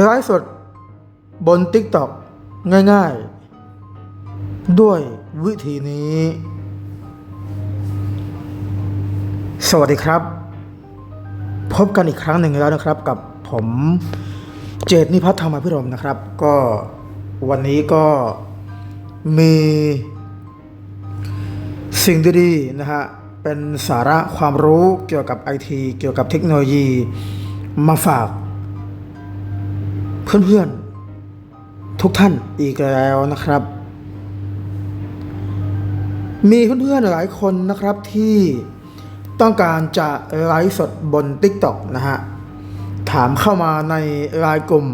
ไลฟ์สดบน TikTok ง่ายๆ ด้วยวิธีนี้ สวัสดีครับ พบกันอีกครั้งหนึ่งแล้วนะครับ กับผมเจตนิพัฒน์ธรรมพิรมนะครับ ก็วันนี้ก็มีสิ่งดีๆนะฮะ เป็นสาระความรู้เกี่ยวกับไอทีเกี่ยวกับเทคโนโลยีมาฝาก เพื่อนๆทุกท่านอีกแล้วนะครับ มีเพื่อนๆหลายคนนะครับที่ต้องการจะไลฟ์สดบน TikTok นะฮะ ถามเข้ามาในรายกลุ่ม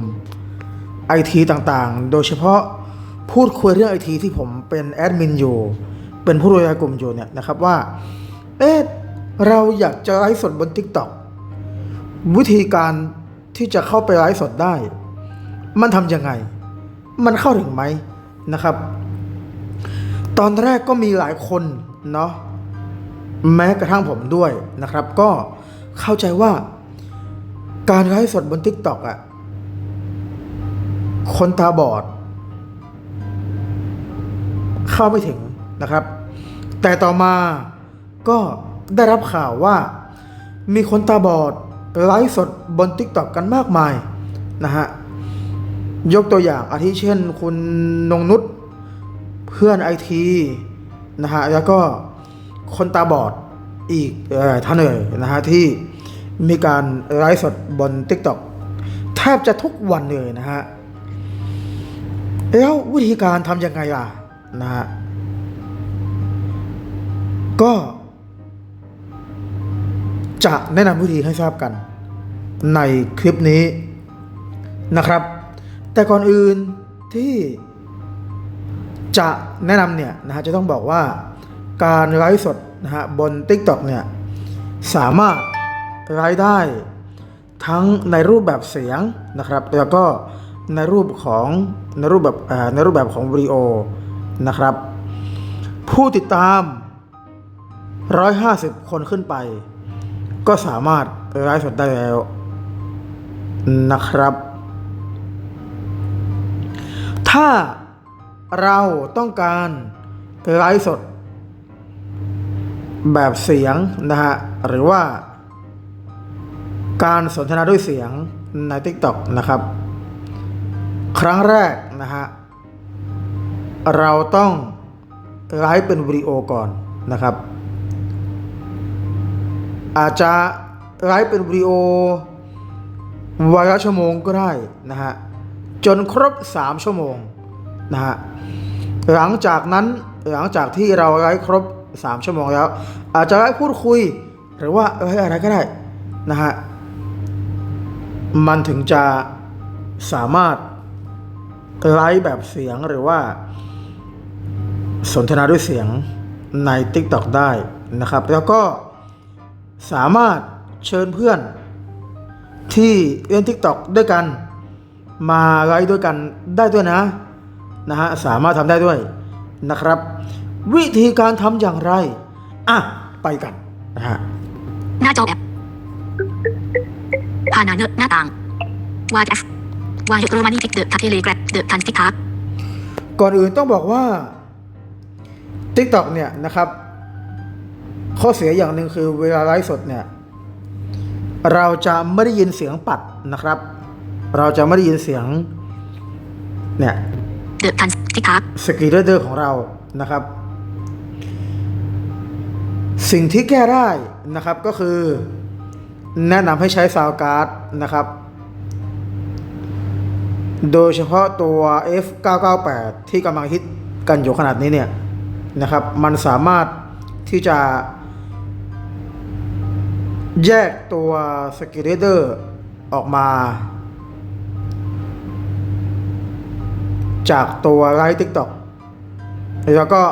ไอทีต่างๆ โดยเฉพาะพูดคุยเรื่องไอทีที่ผมเป็นแอดมินอยู่ เป็นผู้ดูแลกลุ่มอยู่เนี่ยนะครับว่า เอ๊ะ เราอยากจะไลฟ์สดบน TikTok วิธีการที่จะเข้าไปไลฟ์สดได้ มันทำยังไง มันเข้าถึงไหมนะครับ ตอนแรกก็มีหลายคนเนาะแม้กระทั่งผมด้วยนะครับ ก็เข้าใจว่าการไลฟ์สดบน TikTok อะ่ะคนตาบอด เข้าไม่ถึงนะครับ แต่ต่อมาก็ได้รับข่าวว่ามีคนตาบอดไลฟ์สดบน TikTok กันมากมายนะฮะ ยกตัวอย่างอาทิเช่น คุณนงนุษเพื่อนไอทีนะฮะแล้วก็คนตาบอดอีกอท่านเลยนะฮะที่มีการไลฟ์สดบน TikTok แทบจะทุกวันเลยนะฮะ แล้ววิธีการทำยังไงล่ะนะฮะ ก็จะแนะนำวิธีให้ทราบกันในคลิปนี้นะครับ แต่ก่อนอื่นที่จะแนะนำเนี่ยนะฮะจะต้องบอกว่าการไลฟ์สดนะฮะบน TikTok เนี่ยสามารถไลฟ์ได้ทั้งในรูปแบบเสียงนะครับ แล้วก็ในรูปของในรูปแบบในรูปแบบของวิดีโอนะครับ ผู้ติดตาม 150 คนขึ้นไป ก็สามารถไลฟ์สดได้แล้วนะครับ ถ้าเราต้องการไลฟ์สด แบบเสียงนะฮะหรือว่า การสนทนาด้วยเสียงใน TikTok นะครับ ครั้งแรกนะฮะเราต้องไลฟ์เป็นวิดีโอก่อนนะครับ อาจจะไลฟ์เป็นวิดีโอวันละชั่วโมงก็ได้นะฮะ จนครบ 3 ชั่วโมงนะฮะหลังจากนั้นหลังจากที่เราไลฟ์ครบ 3 ชั่วโมงแล้ว อาจจะไลฟ์พูดคุย หรือว่าไลฟ์อะไรก็ได้นะฮะมันถึงจะสามารถไลฟ์แบบเสียงหรือว่า สนทนาด้วยเสียงใน TikTok ได้นะครับ แล้วก็สามารถเชิญเพื่อนที่เล่น TikTok ด้วยกัน มาไลฟ์ด้วยกันได้ด้วยนะนะฮะสามารถทำได้ด้วยนะครับ วิธีการทำอย่างไรอะไปกันนะฮะหน้าจอแอปพานาเนอร์หน้าต่างวายแอฟวายโรมานีทิกเดอะทัเทเลแกรดเดอะทันสติทักก่อนอื่นต้องบอกว่า TikTok เนี่ยนะครับ ข้อเสียอย่างหนึ่งคือเวลาไลฟ์สดเนี่ย เราจะไม่ได้ยินเสียงปัดนะครับ เราจะไม่ได้ยินเสียง เนี่ยเดอะทันสติทักสกรีนเดอร์ของเรานะครับ สิ่งที่แก้ได้นะครับก็คือ แนะนำให้ใช้ซาวการ์ดนะครับ โดยเฉพาะตัว F998 ที่กำลังฮิตกันอยู่ขนาดนี้เนี่ยนะครับ มันสามารถที่จะ แยกตัวสกรีนเดอร์ออกมา จากตัวไลฟ์ TikTok แล้วก็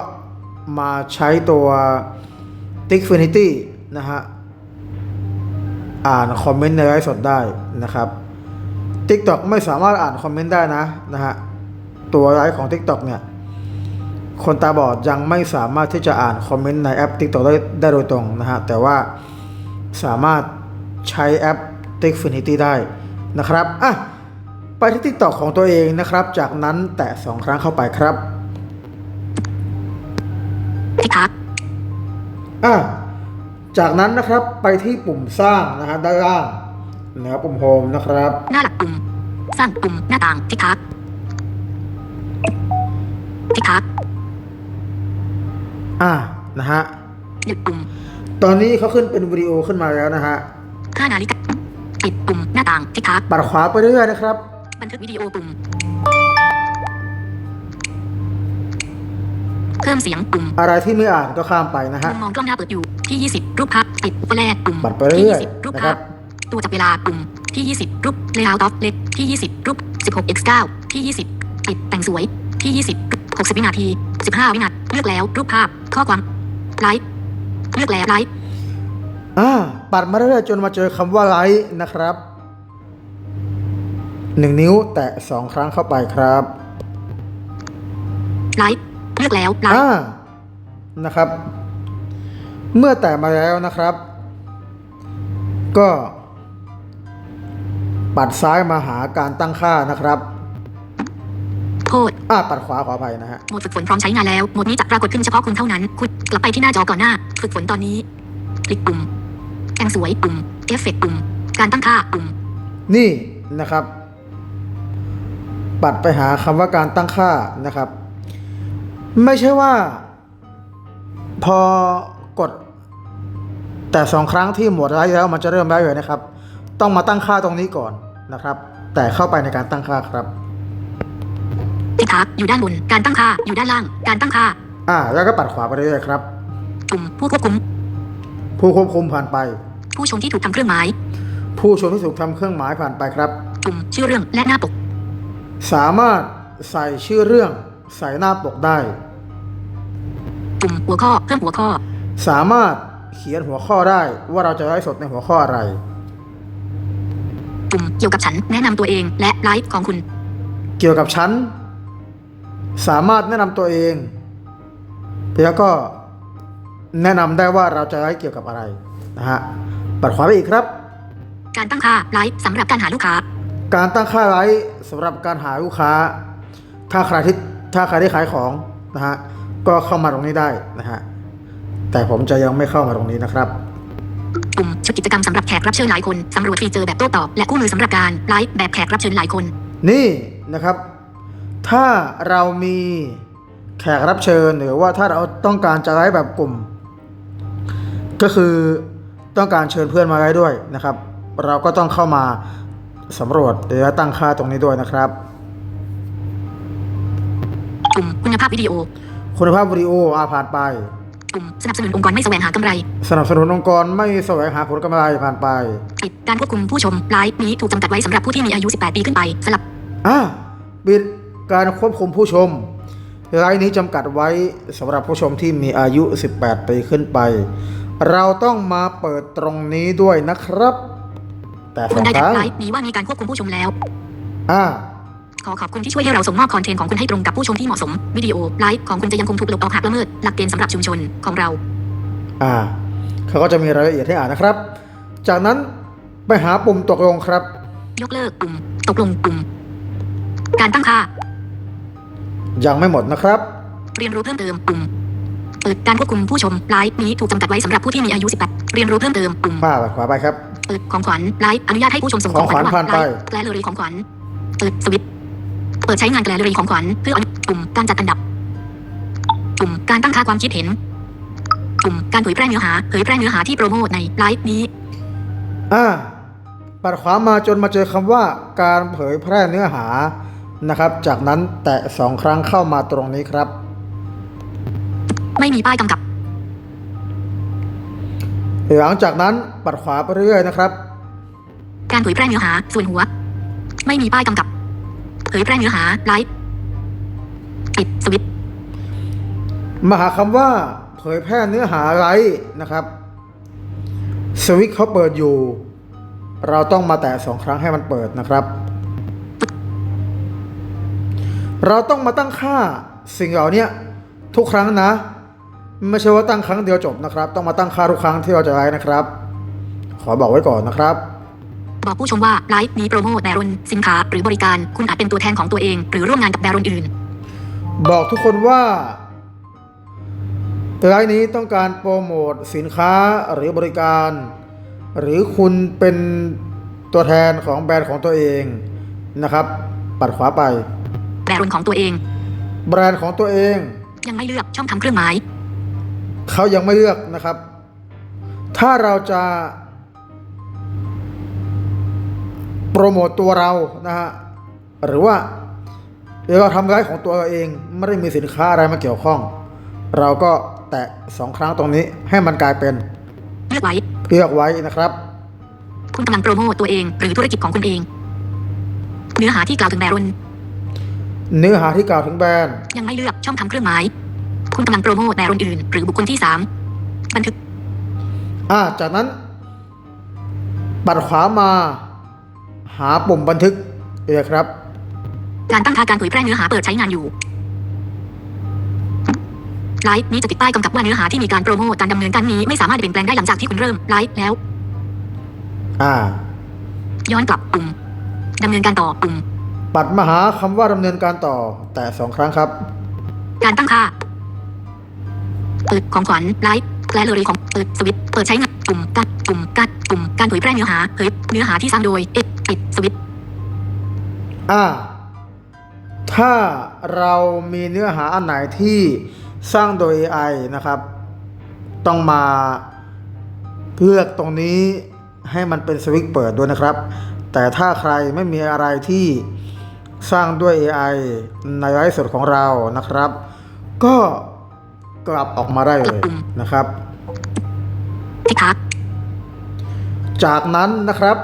มาใช้ตัว Tikfinity นะฮะ อ่านคอมเมนต์ในไลฟ์สดได้นะครับ TikTok ไม่สามารถอ่านคอมเมนต์ได้นะนะฮะ ตัวไลฟ์ของ TikTok เนี่ย คนตาบอดยังไม่สามารถที่จะอ่านคอมเมนต์ในแอป TikTok ได้ได้โดยตรงนะฮะ แต่ว่าสามารถใช้แอป Tikfinity ได้นะครับ อะ ไปที่ทิกตอกของตัวเองนะครับ จากนั้นแตะสองครั้งเข้าไปครับทิกทักอะจากนั้นนะครับไปที่ปุ่มสร้างนะฮะด้านล่างเหนือปุ่มโฮมนะครับ หน้าหลักปุ่ม สร้างปุ่มหน้าต่างทิกทักทิกทักอะนะฮะหยุดปุ่ม ตอนนี้เขาขึ้นเป็นวิดีโอขึ้นมาแล้วนะฮะห้านาฬิกาปิดปุ่มหน้าต่างทิกทักปัดขวาไปเรื่อยๆนะครับ บันทึกวิดีโอปุ่ม เพิ่มเสียงปุ่ม อะไรที่ไม่อ่านก็ข้ามไปนะฮะ มุมมองกล้องหน้าเปิดอยู่ที่ 20 รูปภาพติดแฟลชปุ่มปัดไปเรื่อยที่20รูปนะคภารัพบ ตัวจับเวลาปุ่มที่ 20 รูป layout of list ที่ 20 รูป 16 x 9ที่ 20 ปิดแต่งสวยที่ 20 60 วินาที 15 วินาทีเลือกแล้วรูปภาพข้อความไลฟ์เลือกแล้วไลฟ์อ่าปัดมาเรื่อยๆจนมาเจอคำว่าไลค์นะครับ หนึ่งนิ้วแตะสองครั้งเข้าไปครับไลฟ์เลือกแล้วไลฟ์อ่านะครับ เมื่อแตะมาแล้วนะครับ ก็ ปัดซ้ายมาหาการตั้งค่านะครับโคดอ่าปัดขวาขออภัยนะฮะโหมดฝึกฝนพร้อมใช้งานแล้วโหมดนี้จะปรากฏขึ้นเฉพาะคุณเท่านั้น คุณกลับไปที่หน้าจอก่อนหน้า ฝึกฝนตอนนี้คลิกปุ่มแต่งสวยปุ่มเอฟเฟกต์ปุ่ม การตั้งค่าปุ่ม นี่นะครับ ปัดไปหาคำว่าการตั้งค่านะครับ ไม่ใช่ว่า พอกด แต่สองครั้งที่หมดไลค์แล้วมันจะเริ่มได้เลยนะครับ ต้องมาตั้งค่าตรงนี้ก่อนนะครับ แต่เข้าไปในการตั้งค่าครับทิกทักอยู่ด้านบนการตั้งค่าอยู่ด้านล่าง การตั้งค่า อ่า แล้วก็ปัดขวาไปเรื่อยๆครับปุ่มผู้ควบคุม ผู้ควบคุมผ่านไป ผู้ชมที่ถูกทำเครื่องหมาย ผู้ชมที่ถูกทำเครื่องหมายผ่านไปครับปุ่มชื่อเรื่องและหน้าปก สามารถใส่ชื่อเรื่องใส่หน้าปกได้ปุ่มหัวข้อเพิ่มหัวข้อ สามารถเขียนหัวข้อได้ว่าเราจะไลฟ์สดในหัวข้ออะไรปุ่มเกี่ยวกับฉันแนะนำตัวเองและไลฟ์ของคุณ เกี่ยวกับฉัน สามารถแนะนำตัวเอง แล้วก็แนะนำได้ว่าเราจะไลฟ์เกี่ยวกับอะไรนะฮะปัดขวาไปอีกครับ การตั้งค่าไลฟ์สำหรับการหาลูกค้า การตั้งค่าไลฟ์สำหรับการหาลูกค้า ถ้าใครที่ถ้าใครที่ขายของนะฮะก็เข้ามาตรงนี้ได้นะฮะแต่ผมจะยังไม่เข้ามาตรงนี้นะครับปุ่มชุดกิจกรรมสำหรับแขกรับเชิญหลายคนสำรวจฟีเจอร์แบบโต้ตอบ และคู่มือสำหรับการไลฟ์แบบแขกรับเชิญหลายคน นี่นะครับ ถ้าเรามีแขกรับเชิญหรือว่าถ้าเราต้องการจะไลฟ์แบบกลุ่ม ก็คือต้องการเชิญเพื่อนมาไลฟ์ด้วยนะครับ เราก็ต้องเข้ามา สำรวจหรือว่าตั้งค่าตรงนี้ด้วยนะครับปุ่มคุณภาพวิดีโอ คุณภาพวิดีโออาผ่านไปปุ่มสนับสนุนองค์กรไม่แสวงหากำไร สนับสนุนองค์กรไม่แสวงหาผลกำไรผ่านไปปิดการควบคุมผู้ชมไลฟ์นี้ถูกจำกัดไว้สำหรับผู้ที่มีอายุ 18 ปีขึ้นไปสลับอ่าปิดการควบคุมผู้ชมไลน์นี้จำกัดไว้สำหรับผู้ชมที่มีอายุ 18 ปีขึ้นไป เราต้องมาเปิดตรงนี้ด้วยนะครับ แต่สคุอณงได้คแท็รั้กงไลฟ์นี้ว่ามีการควบคุมผู้ชมแล้ว อ่า ขอขอบคุณที่ช่วยให้เราส่งมอบคอนเทนต์ของคุณให้ตรงกับผู้ชมที่เหมาะสม วิดีโอไลฟ์ของคุณจะยังคงถูกลบออกหากละเมิดหลักเกณฑ์สำหรับชุมชนของเรา อ่า เขาก็จะมีรายละเอียดให้อ่านนะครับ จากนั้นไปหาปุ่มตกลงครับ ยกเลิกปุ่ม ตกลงปุ่ม การตั้งค่า ยังไม่หมดนะครับ เรียนรู้เพิ่มเติมปุ่ม เปิดการควบคุมผู้ชมไลฟ์นี้ถูกจำกัดไว้สำหรับผู้ที่มีอายุ 18 เรียนรู้เพิ่มเติมปุ่ม ป้าไปขวาไปครับ เปิดของขวัญไลฟ์อนุญาตให้ผู้ชมส่งของขวัญของขวัญระหว่างผ่านไปไลฟ์แกลเลอรี่ของขวัญเปิดสวิตช์เปิดใช้งานแกลเลอรี่ของขวัญเพื่ออนุปุ่มการจัดอันดับปุ่มการตั้งค่าความคิดเห็นปุ่มการเผยแพร่เนื้อหาเผยแพร่เนื้อหาที่โปรโมทในไลฟ์นี้อ่าปัดขวามาจนมาเจอคำว่า การเผยแพร่เนื้อหานะครับ จากนั้นแตะสองครั้งเข้ามาตรงนี้ครับ ไม่มีป้ายกำกับ หลังจากนั้นปัดขวาไปเรื่อยๆนะครับ การเผยแพร่เนื้อหา ส่วนหัว ไม่มีป้ายกำกับ เผยแพร่เนื้อหาไลฟ์ปิดสวิตช์มาหาคำว่า เผยแพร่เนื้อหาไลฟ์นะครับ สวิตช์เขาเปิดอยู่ เราต้องมาแตะสองครั้งให้มันเปิดนะครับ เราต้องมาตั้งค่าสิ่งเหล่านี้ทุกครั้งนะ ไม่ใช่ว่าตั้งครั้งเดียวจบนะครับ ต้องมาตั้งค่าทุกครั้งที่เราจะไลฟ์นะครับ ขอบอกไว้ก่อนนะครับ บอกผู้ชมว่าไลฟ์นี้โปรโมทแบรนด์สินค้าหรือบริการคุณอาจเป็นตัวแทนของตัวเอง หรือร่วมงานกับแบรนด์อื่น บอกทุกคนว่าไลฟ์นี้ต้องการโปรโมทสินค้าหรือบริการ หรือคุณเป็นตัวแทนของแบรนด์ของตัวเองนะครับ ปัดขวาไป แบรนด์ของตัวเอง แบรนด์ของตัวเอง ยังไม่เลือกช่องทำเครื่องหมาย เขายังไม่เลือกนะครับ ถ้าเราจะโปรโมตตัวเรานะฮะหรือว่าเราทำร้ายของตัวเราเองไม่ได้มีสินค้าอะไรมาเกี่ยวข้อง เราก็แตะสองครั้งตรงนี้ให้มันกลายเป็นเลือกไว้เลือกไว้นะครับ คุณกำลังโปรโมทตัวเอง หรือธุรกิจของคุณเอง เนื้อหาที่กล่าวถึงแบรนด์เนื้อหาที่กล่าวถึงแบรนด์ยังไม่เลือกช่องทำเครื่องหมาย คุณกำลังโปรโมทแบรนด์อื่น หรือบุคคลที่สามบันทึก อ่า จากนั้น ปัดขวามา หาปุ่มบันทึกเลยครับ การตั้งค่าการเผยแพร่เนื้อหาเปิดใช้งานอยู่ไลฟ์นี้จะติดป้ายกำกับว่าเนื้อหาที่มีการโปรโมทการดำเนินการนี้ไม่สามารถเปลี่ยนแปลงได้หลังจากที่คุณเริ่มไลฟ์แล้ว อ่า ย้อนกลับปุ่มดำเนินการต่อปุ่มปัดมาหาคำว่าดำเนินการต่อ แต่สองครั้งครับ การตั้งค่า เปิดของขวัญไลฟ์และเลยของเปิดสวิตเปิดใช้งานปุ่มการปุ่มการปุ่มการเผยแพร่เนื้อหาเผยเนื้อหาที่สร้างโดยเอ็ดปิดสวิตอ่าถ้าเรามีเนื้อหาอันไหนที่สร้างโดย AI นะครับ ต้องมาเลือกตรงนี้ให้มันเป็นสวิตเปิดด้วยนะครับ แต่ถ้าใครไม่มีอะไรที่สร้างด้วย AI ในไลฟ์สดของเรานะครับ ก็ กลับออกมาได้เลยนะครับที่พักจากนั้นนะครับ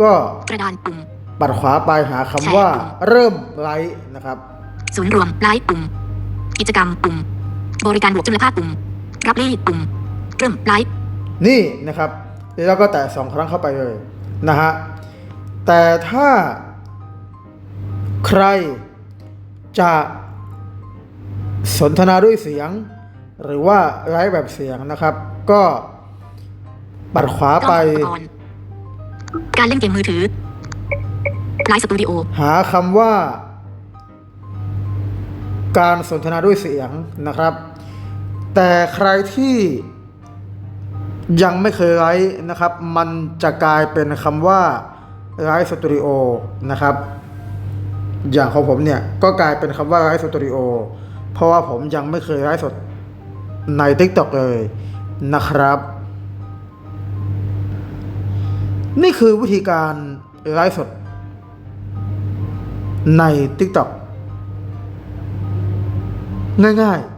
ก็กระดานปุ่มปัดขวาไปหาคำว่า เริ่มไลฟ์นะครับศูนย์รวมไลฟ์ปุ่ม กิจกรรมปุ่ม บริการบวกจุลภาคปุ่ม รับรีดปุ่ม เริ่มไลฟ์นี่นะครับ แล้วก็แตะสองครั้งเข้าไปเลยนะฮะแต่ถ้าใครจะสนทนาด้วยเสียง หรือว่าไลฟ์แบบเสียงนะครับ ก็ปัดขวาไปอุปกรณ์การเล่นเกมมือถือไลฟ์สตูดิโอหาคำว่า การสนทนาด้วยเสียงนะครับ แต่ใครที่ยังไม่เคยไลฟ์นะครับ มันจะกลายเป็นคำว่าไลฟ์สตูดิโอนะครับ อย่างของผมเนี่ย ก็กลายเป็นคำว่าไลฟ์สตูดิโอเพราะว่าผมยังไม่เคยไลฟ์สด ใน TikTok เลยนะครับ นี่คือวิธีการไลฟ์สด ใน TikTok ง่ายๆ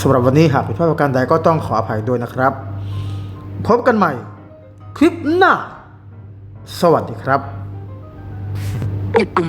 สำหรับวันนี้หากผิดพลาดประการใดก็ต้องขออภัยด้วยนะครับ พบกันใหม่ คลิปหน้า สวัสดีครับยุดปุ่ม